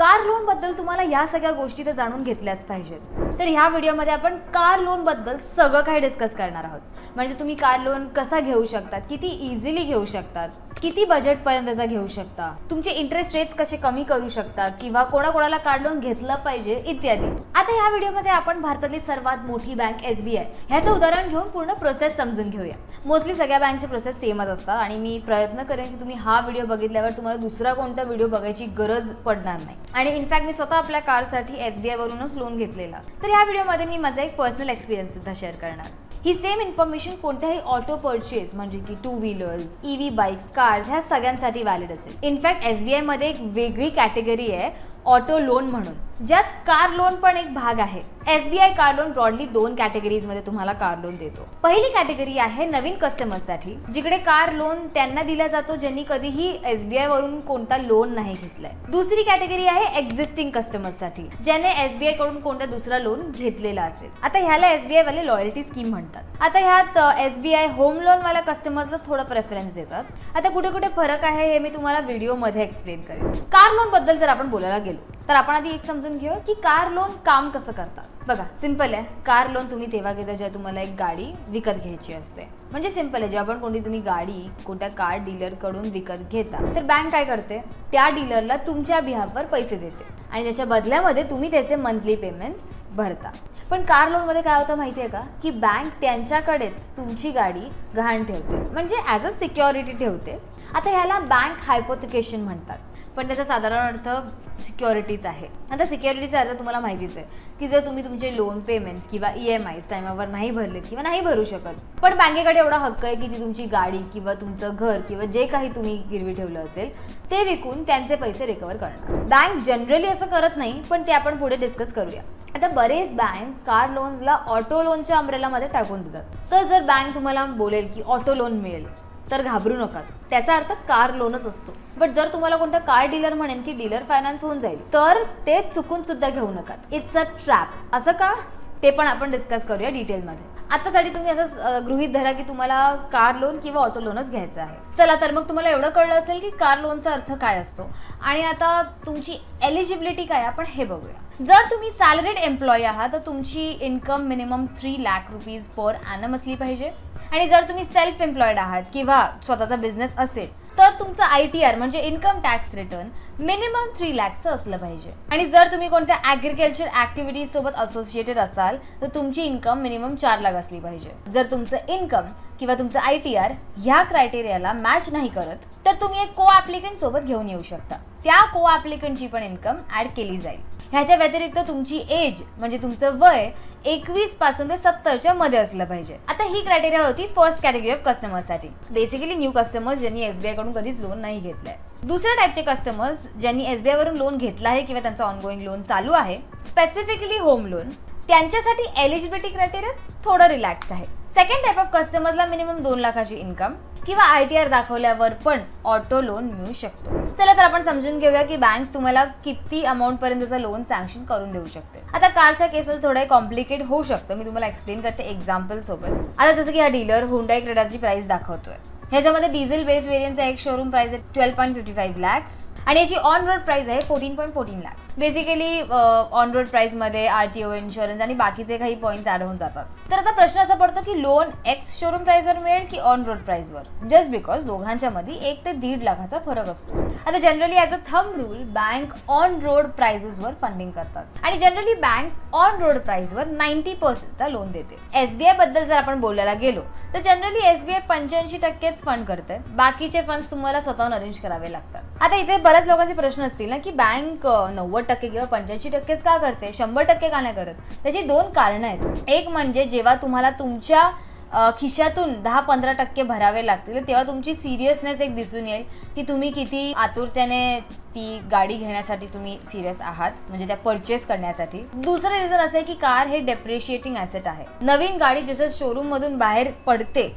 Car लोनबद्दल तुम्हाला या सगळ्या गोष्टी तर जाणून घेतल्याच पाहिजेत. तर ह्या व्हिडिओमध्ये आपण कार लोनबद्दल सगळं काही डिस्कस करणार आहोत. म्हणजे तुम्ही कार लोन कसा घेऊ शकतात? किती इझिली घेऊ शकतात? किती बजेटपर्यंतचा घेऊ शकता? तुमचे इंटरेस्ट रेट्स कसे कमी करू शकतात? किंवा कोणाकोणाला कार लोन घेतलं पाहिजे? इत्यादी. आता ह्या व्हिडिओमध्ये आपण भारतातली सर्वात मोठी बँक एस बी आय ह्याचं उदाहरण घेऊन पूर्ण प्रोसेस समजून घेऊया. मोस्टली सगळ्या बँकचे प्रोसेस सेमच असतात आणि मी प्रयत्न करेन की तुम्ही हा व्हिडिओ बघितल्यावर तुम्हाला दुसरा कोणता व्हिडिओ बघायची गरज पडणार नाही. आणि इनफॅक्ट मी स्वतः आपल्या कारसाठी एस बी आयवरूनच लोन घेतलेला. तर ह्या व्हिडिओमध्ये मी माझा एक पर्सनल एक्सपिरियन्स सुद्धा शेअर करणार. ही सेम इन्फॉर्मेशन कोणत्याही ऑटो परचेस म्हणजे की two wheelers EV bikes cars ह्या सगळ्यांसाठी व्हॅलिड असेल. इनफॅक्ट एस बी आयमध्ये एक वेगळी कॅटेगरी आहे ऑटो लोन म्हणून. ज्यात कार लोन पण एक भाग आहे. S B I car loan broadly दोन कॅटेगरीजमध्ये तुम्हाला कार लोन देतो. पहिली कॅटेगरी आहे नवीन कस्टमरसाठी जिकडे कार लोन त्यांना दिला जातो ज्यांनी कधीही एस बी आय वरून कोणता लोन नाही घेतलाय. दुसरी कॅटेगरी आहे एक्झिस्टिंग कस्टमरसाठी ज्याने एस बी आयकडून कोणता दुसरा लोन घेतलेला असेल. आता ह्याला एस बी आय वाले लॉयल्टी स्कीम म्हणतात. आता ह्यात S B I home loan वाल्या कस्टमर्सला थोडं प्रेफरन्स देतात. आता कुठे कुठे फरक आहे हे मी तुम्हाला व्हिडिओमध्ये एक्सप्लेन करेन. कार लोनबद्दल जर आपण बोलायला गेलो तर आपण आधी एक समजून घेऊ की कार लोन काम कसं करतात. बघा सिंपल आहे. कार लोन तुम्ही तेव्हा घेता जेव्हा तुम्हाला एक गाडी विकत घ्यायची असते. म्हणजे सिंपल आहे. जेव्हा पण कोणती तुम्ही गाडी कोणत्या कार डीलरकडून विकत घेता तर बँक काय करते? त्या डीलरला तुमच्या बिहावर पैसे देते. आणि त्याच्या बदल्यामध्ये तुम्ही त्याचे मंथली पेमेंट्स भरता. पण कार लोनमध्ये काय होतं माहिती आहे का? की बँक त्यांच्याकडेच तुमची गाडी गहाण ठेवते. म्हणजे ॲज अ सिक्युरिटी ठेवते. आता ह्याला बँक हायपोथिकेशन म्हणतात. पण त्याचा साधारण अर्थ सिक्युरिटीच आहे. आता सिक्युरिटीचा अर्थ तुम्हाला माहितीच आहे की जर तुम्ही तुमचे लोन पेमेंट्स किंवा ई एम आयज टायमावर नाही भरलेत किंवा नाही भरू शकत पण बँकेकडे एवढा हक्क आहे की ती तुमची गाडी किंवा तुमचं घर किंवा जे काही तुम्ही गिरवी ठेवलं असेल ते विकून त्यांचे पैसे रिकवर करणार. बँक जनरली असं करत नाही पण ते आपण पुढे डिस्कस करूया. आता बरेच बँक कार लोन्सला ऑटो लोनच्या अमरेलामध्ये टाकून देतात. तर जर बँक तुम्हाला बोलेल की ऑटो लोन मिळेल तर घाबरू नका. त्याचा अर्थ कार लोनच असतो. बट जर तुम्हाला कोणता कार डीलर म्हणेन की डीलर फायनान्स होऊन जाईल तर ते चुकून सुद्धा घेऊ नका इट्स अ ट्रॅप असं का? ते पण आपण डिस्कस करूया डिटेलमध्ये आतासाठी तुम्ही असं गृहित गृहीत धरा की तुम्हाला कार लोन किंवा ऑटो लोनच घ्यायचं आहे. चला तर मग तुम्हाला एवढं कळलं असेल की कार लोनचा अर्थ काय असतो. आणि आता तुमची एलिजिबिलिटी काय आपण हे बघूया. जर तुम्ही सॅलरीड एम्प्लॉई आहात तर तुमची income minimum three lakh rupees per annum असली पाहिजे. आणि जर तुम्ही सेल्फ एम्प्लॉईड आहात किंवा स्वतःचा बिझनेस असेल तर तुमचं आय टी आर म्हणजे income tax return minimum three लॅक्सचं असलं पाहिजे. आणि जर तुम्ही कोणत्या ॲग्रिकल्चर ॲक्टिव्हिटीज सोबत असोसिएटेड असाल तर तुमची इन्कम मिनिमम चार लाख असली पाहिजे. जर तुमचं इन्कम किंवा तुमचं आय टी आर ह्या क्रायटेरियाला मॅच नाही करत तर तुम्ही एक को ॲप्लिकंट सोबत घेऊन येऊ शकता. त्या को ॲप्लिकंटची पण इन्कम ऍड केली जाईल. ह्याच्या व्यतिरिक्त तुमची एज म्हणजे तुमचं वय एकवीसपासून ते सत्तरच्या मध्ये असलं पाहिजे. आता ही क्रायटेरिया होती फर्स्ट कॅटेगरी ऑफ कस्टमरसाठी बेसिकली न्यू कस्टमर्स ज्यांनी एसबीआयकडून कधीच लोन नाही घेतलंय. दुसऱ्या टाईपचे कस्टमर्स ज्यांनी एसबीआय वरून लोन घेतलं आहे किंवा त्यांचं ऑनगोईंग लोन चालू आहे स्पेसिफिकली होम लोन त्यांच्यासाठी एलिजिबिलिटी क्रायटेरिया थोडं रिलॅक्स्ड आहे. सेकंड टाईप ऑफ कस्टमर्सला मिनिमम दोन लाखाची इन्कम किंवा आय टी आर दाखवल्यावर पण ऑटो लोन मिळू शकतो. चला तर आपण समजून घेऊया की बँक्स तुम्हाला किती अमाऊंट पर्यंतचं लोन सँक्शन करून देऊ शकते. आता कारच्या केसमध्ये थोडं कॉम्प्लिकेट होऊ शकतं. मी तुम्हाला एक्सप्लेन करते एक्झाम्पल सोबत. आता जसं की हा डीलर हुंडाई क्रेडाची प्राइस दाखवतोय. ह्याच्यामध्ये डिझेल बेस्ड व्हेरियंटचा एक शोरूम प्राइस आहे twelve point fifty five lakhs आणि याची ऑन रोड प्राइस आहे fourteen point fourteen lakhs basically on road प्राइसमध्ये RTO insurance आणि बाकीचे काही पॉईंट्स आढळून होऊन जातात. तर आता प्रश्न असा पडतो की लोन एक्स शोरूम प्राइसवर मिळेल की ऑन रोड प्राइसवर जस्ट बिकॉज दोघांच्या मध्ये एक ते दीड लाखाचा फरक असतो. आता generally as a thumb rule bank on road प्राइसेसवर funding करतात. आणि generally bank on road price ninety पर्सेंटचा loan देते. एसबीआयबद्दल जर आपण बोलायला गेलो तर जनरली एसबीआय पंच्याऐंशी टक्केच फंड करते बाकीचे फंड्स तुम्हाला स्वतःहून अरेंज करावे लागतात. आता इथे बऱ्याच लोकांचे प्रश्न असतील ना की बँक नव्वद टक्के किंवा पंच्याऐंशी टक्केच का करते? शंभर टक्के का नाही करत? त्याची दोन कारणं आहेत. एक म्हणजे जेव्हा तुम्हाला तुमच्या खिशातून दहा पंधरा टक्के भरावे लागतील तेव्हा तुमची सिरियसनेस एक दिसून येईल की तुम्ही किती आतुरतेने ती गाडी घेण्यासाठी तुम्ही सिरियस आहात म्हणजे त्या परचेस करण्यासाठी. दुसरं रिझन असं आहे की कार हे डेप्रिशिएटिंग ॲसेट आहे. नवीन गाडी जसं शोरूम मधून बाहेर पडते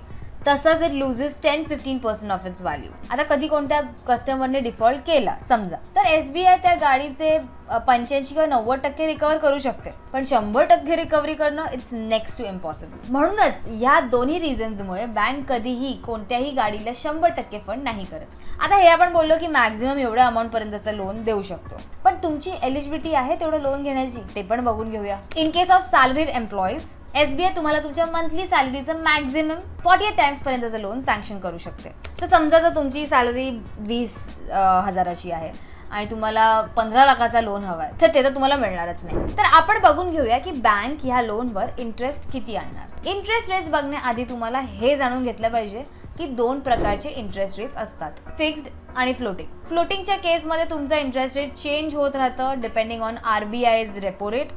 तसंच it loses ten fifteen percent of its value आता कधी कोणत्या कस्टमरने डिफॉल्ट केला समजा. तर एस बी आय त्या गाडीचे पंच्याऐंशी किंवा नव्वद टक्के रिकवर करू शकते. पण शंभर टक्के रिकव्हरी करणं इट्स नेक्स्ट टू इम्पॉसिबल म्हणूनच ह्या दोन्ही रिझन्समुळे बँक कधीही कोणत्याही गाडीला शंभर टक्के फंड नाही करत. आता हे आपण बोललो की मॅक्झिमम एवढ्या अमाऊंट पर्यंतचं लोन देऊ शकतो. पण तुमची एलिजिबिलिटी आहे तेवढं लोन घेण्याची ते पण बघून घेऊया. In case of salaried employees SBI तुम्हाला तुमच्या मंथली सॅलरीचं मॅक्झिमम फॉर्टी एट टाइम्स पर्यंतचं लोन सँक्शन करू शकते. तर समजा जर तुमची सॅलरी वीस हजाराची आहे आणि तुम्हाला पंधरा लाखाचा लोन हवा आहे तर ते तर तुम्हाला मिळणारच नाही. तर आपण बघून घेऊया की बँक ह्या लोनवर इंटरेस्ट किती आणणार. इंटरेस्ट रेट्स बघण्याआधी तुम्हाला हे जाणून घेतलं पाहिजे की दोन प्रकारचे इंटरेस्ट रेट्स असतात. फिक्स्ड आणि फ्लोटिंग फ्लोटिंगच्या केसमध्ये तुमचा इंटरेस्ट रेट चेंज होत राहतं depending on R B repo rate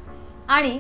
आणि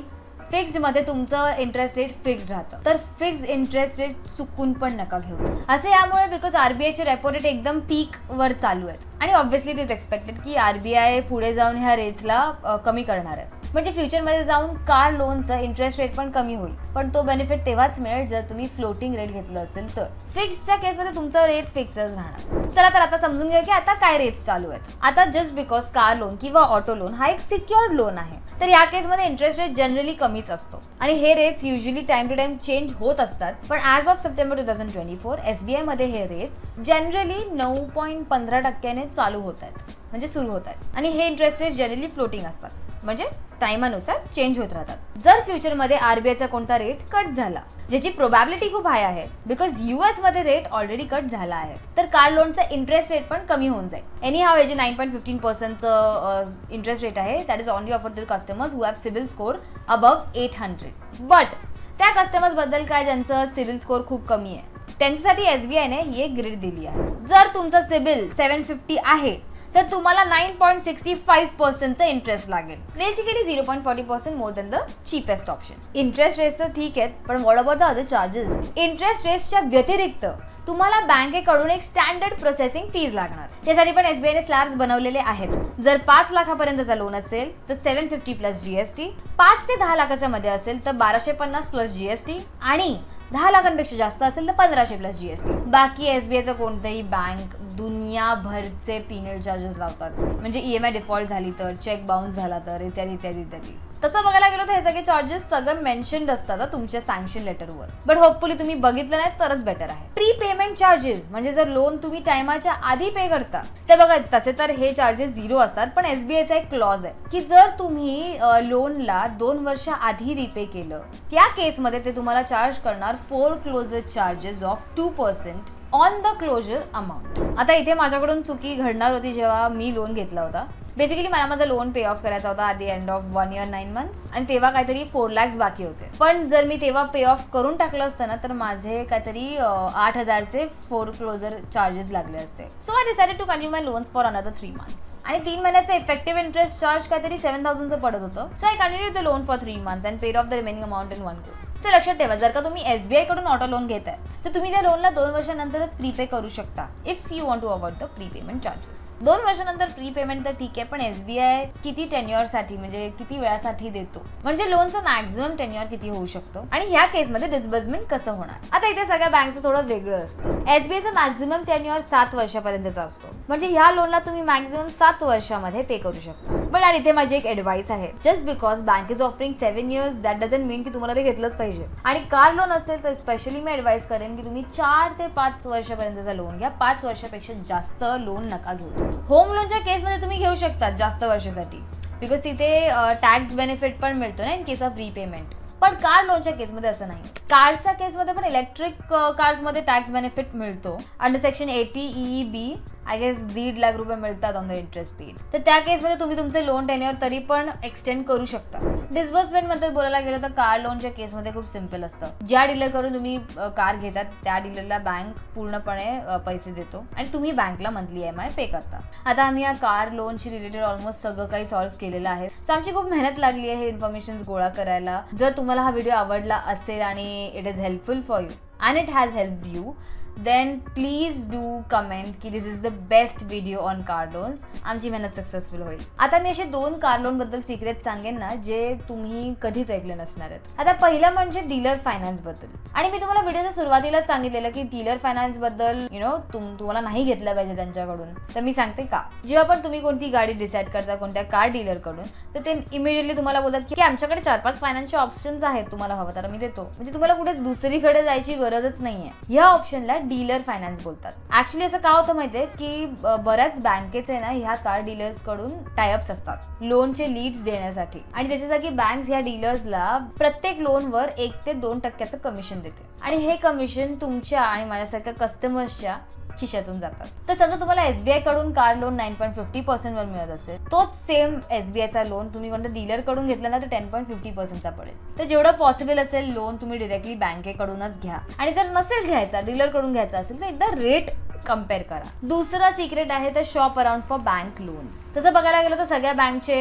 फिक्स्डमध्ये तुमचं इंटरेस्ट रेट फिक्स्ड राहतं. तर फिक्स इंटरेस्ट रेट चुकून पण नका घेऊ. असे यामुळे बिकॉज आरबीआयचे रेपो रेट एकदम पीक वर चालू आहेत. आणि ऑब्व्हियसली इट इज एक्सपेक्टेड की आरबीआय पुढे जाऊन ह्या रेट्सला कमी करणार आहे म्हणजे फ्युचरमध्ये जाऊन कार लोनचं इंटरेस्ट रेट पण कमी होईल. पण तो बेनिफिट तेव्हाच मिळेल जर तुम्ही फ्लोटिंग रेट घेतलं असेल तर. फिक्सच्या केसमध्ये तुमचा रेट फिक्सच राहणार. चला तर आता समजून घेऊ की आता काय रेट्स चालू आहेत. आता जस्ट बिकॉज कार लोन किंवा ऑटो लोन हा एक सिक्युअर्ड लोन आहे. तर या केसमध्ये इंटरेस्ट रेट जनरली कमीच असतो. आणि हे rates usually time to time change होत असतात. पण as of September two thousand twenty four S B आयमध्ये हे रेट्स जनरली नऊ पॉईंट पंधरा टक्क्याने चालू होत आहेत. म्हणजे सुरू होत आणि हे इंटरेस्ट रेट जनरली फ्लोटिंग असतात. म्हणजे टाइमानुसार चेंज होत राहतात. जर फ्युचरमध्ये आरबीआयचा कोणता रेट कट झाला ज्याची प्रोबॅबिलिटी खूप हाय आहे बिकॉज युएसमध्ये रेट ऑलरेडी कट झाला आहे तर कार लोनचा इंटरेस्ट रेट पण कमी होऊन जाईल. एनी हाव जे नाईन पॉईंट फिफ्टीन पर्सेंटचं इंटरेस्ट रेट आहे that is only offer to customers who have CIBIL score above eight hundred but त्या कस्टमर्सबद्दल काय ज्यांचं सिबिल स्कोर खूप कमी आहे त्यांच्यासाठी एस बी ही एक ग्रीड दिली आहे. जर तुमचं सिबिल सेव्हन फिफ्टी आहे तर तुम्हाला नाईन पॉईंट सिक्स्टी फाईव्ह पर्सेंटचं इंटरेस्ट लागेल. Basically zero point forty percent more than the cheapest option interest rates तर ठीक आहेत पण what about the other charges interest रेट्सच्या व्यतिरिक्त तुम्हाला बँकेकडून एक स्टँडर्ड प्रोसेसिंग फीज लागणार. त्यासाठी पण एसबीआयने स्लॅब्स बनवलेले आहेत. जर पाच लाखापर्यंतचा लोन असेल तर सेव्हन फिफ्टी प्लस जीएसटी पाच ते दहा लाखाच्या मध्ये असेल तर बाराशे पन्नास प्लस जीएसटी आणि दहा लाखांपेक्षा जास्त असेल तर पंधराशे प्लस जीएसटी बाकी एसबीआयचं कोणतंही बँक दुनियाभरचे पिनल चार्जेस लावतात. म्हणजे ई एम आय डिफॉल्ट झाली तर चेक बाउन्स झाला तर इत्यादी इत्यादी इत्यादी. तसं बघायला गेलो तर हे सगळे चार्जेस सगळं मेन्शन्ड असतात तुमच्या सँक्शन लेटरवर बट होपफुली तुम्ही बघितलं नाही तरच बेटर आहे. प्री पेमेंट चार्जेस म्हणजे जर लोन तुम्ही टायमाच्या आधी पे करता ते बघा तसे तर हे चार्जेस झिरो असतात पण एसबीआयचा एक क्लॉज आहे की जर तुम्ही लोनला दोन वर्ष आधी रिपे केलं त्या केसमध्ये ते तुम्हाला चार्ज करणार foreclosure charges of two percent on the closure amount आता इथे माझ्याकडून चुकी घडणार होती जेव्हा मी लोन घेतला होता बेसिकली मला माझा लोन पे ऑफ करायचा होता आधी end of one year nine months आणि तेव्हा काहीतरी फोर लॅक्स बाकी होते. पण जर मी तेव्हा पे ऑफ करून टाकलं असतं ना तर माझे काहीतरी आठ हजारचे फोर क्लोजर चार्जेस लागले असते. So I decided to continue my loans for another three months आणि तीन महिन्याचा इफेक्टिव्ह इंटरेस्ट चार्ज काहीतरी सेव्हन थाउजंडचं पडत होतं. So I continue the loan for three months and paid off the remaining amount in one go so लक्षात ठेवा जर का तुम्ही एसबीआयकडून ऑटो लोन घेताय तर तुम्ही त्या लोनला दोन वर्षानंतरच प्रीपे करू शकता if you want to avoid the prepayment charges दोन वर्षानंतर प्री पेमेंट तर ठीक आहे पण एसबीआय किती टेन्युअरसाठी म्हणजे किती वेळासाठी देतो? म्हणजे लोनचं मॅक्झिमम टेन्युअर किती होऊ शकतो? आणि ह्या केसमध्ये डिस्बर्समेंट कसं होणार? आता इथे सगळ्या बँकचं थोडं वेगळं असतं. एसबीआयचं मॅक्झिमम टेन्युअर सात वर्षापर्यंतचा असतो. म्हणजे ह्या लोनला तुम्ही मॅक्झिमम सात वर्षामध्ये पे करू शकता. पण आणि इथे माझी एक ऍडवाइस आहे. Just because bank is offering seven years that doesn't mean की तुम्हाला ते घेतलंच पाहिजे. आणि कार लोन असेल तर स्पेशली मी ॲडवाईस करेन की तुम्ही चार ते पाच वर्षापर्यंतचा लोन घ्या. पाच वर्षापेक्षा जास्त लोन नका घेऊ. होम लोनच्या केसमध्ये तुम्ही घेऊ शकता जास्त वर्षासाठी. बिकॉज तिथे टॅक्स बेनिफिट पण मिळतो ना इन केस ऑफ रिपेमेंट पण कार लोनच्या केसमध्ये असं नाही. कारच्या केसमध्ये पण इलेक्ट्रिक कार्समध्ये टॅक्स बेनिफिट मिळतो. Under section eighty E B I guess दीड लाख रुपये मिळतात ऑन द इंटरेस्ट पेड तर त्या केसमध्ये तुम्ही तुमचे लोन टेन्युअर तरी पण एक्सटेंड करू शकता. डिस्बर्समेंटमध्ये बोलायला गेलं तर कार लोनच्या केसमध्ये खूप सिंपल असतं. ज्या डीलर करून तुम्ही कार घेतात त्या डीलरला बँक पूर्णपणे पैसे देतो. आणि तुम्ही बँकला मंथली एम आय पे करता. आता आम्ही या कार लोनशी रिलेटेड ऑलमोस्ट सगळं काही सॉल्व्ह केलेलं आहे. सो आमची खूप मेहनत लागली आहे हे इन्फॉर्मेशन गोळा करायला. जर तुम्हाला हा व्हिडिओ आवडला असेल आणि it is helpful for you and it has help you then please do comment की this is the best video on car loans आमची मेहनत सक्सेसफुल होईल. आता मी असे दोन कार लोनबद्दल सिक्रेट सांगेन ना जे तुम्ही कधीच ऐकले नसणार आहेत. आता पहिलं म्हणजे डीलर फायनान्सबद्दल. आणि मी तुम्हाला व्हिडिओच्या सुरुवातीलाच सांगितलेलं की डीलर फायनान्सबद्दल यु नो तुम्हाला नाही घेतलं पाहिजे त्यांच्याकडून. तर मी सांगते का? जेव्हा पण तुम्ही कोणती गाडी डिसाईड करता कोणत्या कार डीलरकडून तर ते इमिडिएटली तुम्हाला बोलतात की आमच्याकडे चार पाच फायनान्सचे ऑप्शन्स आहेत तुम्हाला हवं तर मी देतो. म्हणजे तुम्हाला कुठे दुसरीकडे जायची गरजच नाहीये. ह्या ऑप्शनला डीलर फायनान्स बोलतात. ऍक्च्युली असं का होतं माहितीये की बऱ्याच बँकेचे ना ह्या कार डीलर्सकडून टायअप्स असतात. लोनचे लीड्स देण्यासाठी. आणि त्याच्यासाठी बँक ह्या डीलर्सला प्रत्येक लोनवर एक ते दोन टक्क्याचं कमिशन देते. आणि हे कमिशन तुमच्या आणि माझ्यासारख्या कस्टमर्सच्या खिशातून जातात. तर समजा तुम्हाला एसबीआयकडून car loan nine point fifty percent वर मिळत असेल. तोच सेम एसबीआयचा लोन तुम्ही कोणत्या डीलरकडून घेतला ना तर टेन पॉईंट फिफ्टी पर्सेंटचा पडेल. तर जेवढं पॉसिबल असेल लोन तुम्ही डिरेक्टली बँकेकडूनच घ्या. आणि जर नसेल घ्यायचा डीलरकडून घ्यायचा असेल तर एकदा रेट कंपेअर करा. दुसरा सिक्रेट आहे तर shop around for bank loans तसं बघायला गेलं तर सगळ्या बँकचे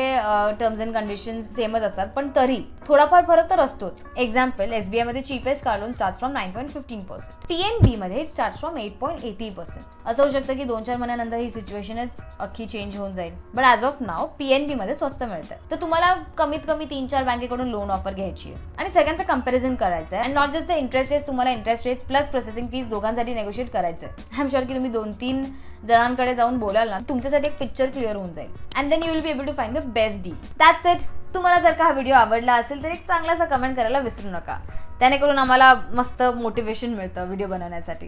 टर्म्स अँड कंडिशन सेमच असतात पण तरी थोडाफार फरक तर असतोच. Example एसबीआयमध्ये cheapest car loan start from nine point fifteen percent PNB मध्ये start from eight point eighty percent असं होऊ शकतं की दोन चार महिन्यानंतर ही सिच्युएशनच अख्खी चेंज होऊन जाईल. But as of now PNB मध्ये स्वस्त मिळतं तर तुम्हाला कमीत कमी तीन चार बँकेकडून लोन ऑफर घ्यायची आहे. आणि सगळ्यांचं कंपॅरिझन करायचं आहे and not just the interest rates तुम्हाला interest rates plus processing fees दोघांसाठी नेगोशिएट करायचं आहे आय एम शुअर की तुम्ही दोन तीन जणांकडे जाऊन बोलाल ना तुमच्यासाठी एक पिक्चर क्लिअर होऊन जाईल. And then you will be able to find the best deal that's it तुम्हाला जर का हा व्हिडिओ आवडला असेल तर एक चांगलासा कमेंट करायला विसरू नका. त्याने करून आम्हाला मस्त मोटिवेशन मिळतं व्हिडिओ बनवण्यासाठी.